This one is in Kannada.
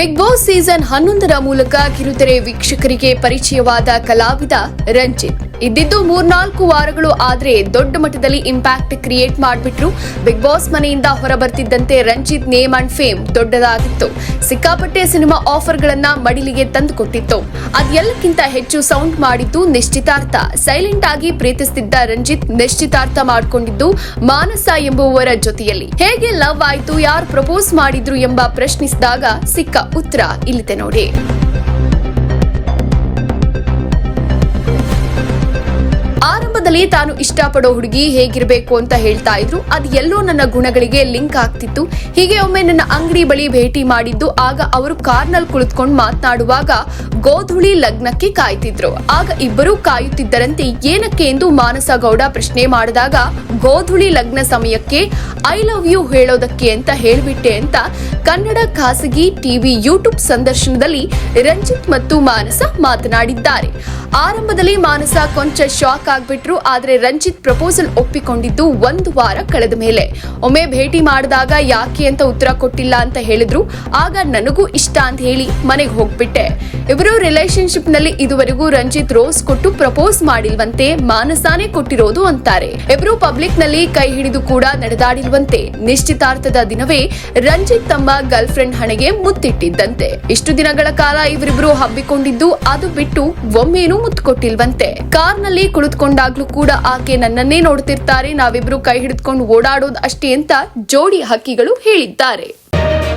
big ಬಾಸ್ ಸೀಸನ್ ಹನ್ನೊಂದರ ಮೂಲಕ ಕಿರುತೆರೆ ವೀಕ್ಷಕರಿಗೆ ಪರಿಚಯವಾದ ಕಲಾವಿದ ರಂಜಿತ್. ಇದ್ದಿದ್ದು ಮೂರ್ನಾಲ್ಕು ವಾರಗಳು ಆದ್ರೆ ದೊಡ್ಡ ಮಟ್ಟದಲ್ಲಿ ಇಂಪ್ಯಾಕ್ಟ್ ಕ್ರಿಯೇಟ್ ಮಾಡಿಬಿಟ್ರು. ಬಿಗ್ ಬಾಸ್ ಮನೆಯಿಂದ ಹೊರಬರ್ತಿದ್ದಂತೆ ರಂಜಿತ್ ನೇಮ್ ಅಂಡ್ ಫೇಮ್ ದೊಡ್ಡದಾಗಿತ್ತು. ಸಿಕ್ಕಾಪಟ್ಟೆ ಸಿನಿಮಾ ಆಫರ್ಗಳನ್ನ ಮಡಿಲಿಗೆ ತಂದುಕೊಟ್ಟಿತ್ತು. ಅದೆಲ್ಲಕ್ಕಿಂತ ಹೆಚ್ಚು ಸೌಂಡ್ ಮಾಡಿದ್ದು ನಿಶ್ಚಿತಾರ್ಥ. ಸೈಲೆಂಟ್ ಆಗಿ ಪ್ರೀತಿಸ್ತಿದ್ದ ರಂಜಿತ್ ನಿಶ್ಚಿತಾರ್ಥ ಮಾಡಿಕೊಂಡಿದ್ದು ಮಾನಸ ಎಂಬುವವರ ಜೊತೆಯಲ್ಲಿ. ಹೇಗೆ ಲವ್ ಆಯ್ತು, ಯಾರು ಪ್ರಪೋಸ್ ಮಾಡಿದ್ರು ಎಂಬ ಪ್ರಶ್ನಿಸಿದಾಗ ಸಿಕ್ಕ ಉತ್ತರ. ಇಲ್ಲಿದೆ ನೋಡಿ. ಆರಂಭದಲ್ಲಿ ತಾನು ಇಷ್ಟಪಡೋ ಹುಡುಗಿ ಹೇಗಿರಬೇಕು ಅಂತ ಹೇಳ್ತಾ ಇದ್ರು. ಅದು ಎಲ್ಲೋ ನನ್ನ ಗುಣಗಳಿಗೆ ಲಿಂಕ್ ಆಗ್ತಿತ್ತು. ಹೀಗೆ ಒಮ್ಮೆ ನನ್ನ ಅಂಗಡಿ ಬಳಿ ಭೇಟಿ ಮಾಡಿದ್ದು, ಆಗ ಅವರು ಕಾರ್ನಲ್ಲಿ ಕುಳಿತುಕೊಂಡು ಮಾತನಾಡುವಾಗ ಗೋಧುಳಿ ಲಗ್ನಕ್ಕೆ ಕಾಯ್ತಿದ್ರು. ಆಗ ಇಬ್ಬರೂ ಕಾಯುತ್ತಿದ್ದರಂತೆ ಏನಕ್ಕೆ ಎಂದು ಮಾನಸ ಗೌಡ ಪ್ರಶ್ನೆ ಮಾಡಿದಾಗ, ಗೋಧುಳಿ ಲಗ್ನ ಸಮಯಕ್ಕೆ ಐ ಲವ್ ಯು ಹೇಳೋದಕ್ಕೆ ಅಂತ ಹೇಳಿಬಿಟ್ಟೆ ಅಂತ ಕನ್ನಡ ಖಾಸಗಿ ಟಿವಿ ಯೂಟ್ಯೂಬ್ ಸಂದರ್ಶನದಲ್ಲಿ ರಂಜಿತ್ ಮತ್ತು ಮಾನಸ ಮಾತನಾಡಿದ್ದಾರೆ. ಆರಂಭದಲ್ಲಿ ಮಾನಸ ಕೊಂಚ ಶಾಕ್ ಆಗ್ಬಿಟ್ರು ಆದ್ರೆ ರಂಜಿತ್ ಪ್ರಪೋಸಲ್ ಒಪ್ಪಿಕೊಂಡಿದ್ದು ಒಂದು ವಾರ ಕಳೆದ ಮೇಲೆ. ಒಮ್ಮೆ ಭೇಟಿ ಮಾಡಿದಾಗ ಯಾಕೆ ಅಂತ ಉತ್ತರ ಕೊಟ್ಟಿಲ್ಲ ಅಂತ ಹೇಳಿದ್ರು. ಆಗ ನನಗೂ ಇಷ್ಟ ಅಂತ ಹೇಳಿ ಮನೆಗೆ ಹೋಗ್ಬಿಟ್ಟೆ. ಇವರು ರಿಲೇಶನ್ಶಿಪ್ನಲ್ಲಿ ಇದುವರೆಗೂ ರಂಜಿತ್ ರೋಸ್ ಕೊಟ್ಟು ಪ್ರಪೋಸ್ ಮಾಡಿಲ್ವಂತೆ ಮಾನಸಾನೇ ಕೊಟ್ಟಿರೋದು ಅಂತಾರೆ. ಇವರು ಪಬ್ಲಿಕ್ನಲ್ಲಿ ಕೈ ಹಿಡಿದು ಕೂಡ ನಡೆದಾಡಿಲ್ವಂತೆ. ನಿಶ್ಚಿತಾರ್ಥದ ದಿನವೇ ರಂಜಿತ್ ತಮ್ಮ ಗರ್ಲ್ ಫ್ರೆಂಡ್ ಹಣೆಗೆ ಮುತ್ತಿಟ್ಟಿದ್ದಂತೆ. ಇಷ್ಟು ದಿನಗಳ ಕಾಲ ಇವರಿಬ್ರು ಹಬ್ಬಿಕೊಂಡಿದ್ದು ಅದು ಬಿಟ್ಟು ಒಮ್ಮೇನು ಮುತ್ತು ಕೊಟ್ಟಿಲ್ವಂತೆ ಕಾರ್ನಲ್ಲಿ ಕುಳಿತುಕೊಂಡಾಗ್ಲೂ ಕೂಡ ಆಕೆ ನನ್ನನ್ನೇ ನೋಡ್ತಿರ್ತಾರೆ, ನಾವಿಬ್ರು ಕೈ ಹಿಡಿದುಕೊಂಡು ಓಡಾಡೋದು ಅಷ್ಟೇ ಅಂತ ಜೋಡಿ ಹಕ್ಕಿಗಳು ಹೇಳಿದ್ದಾರೆ.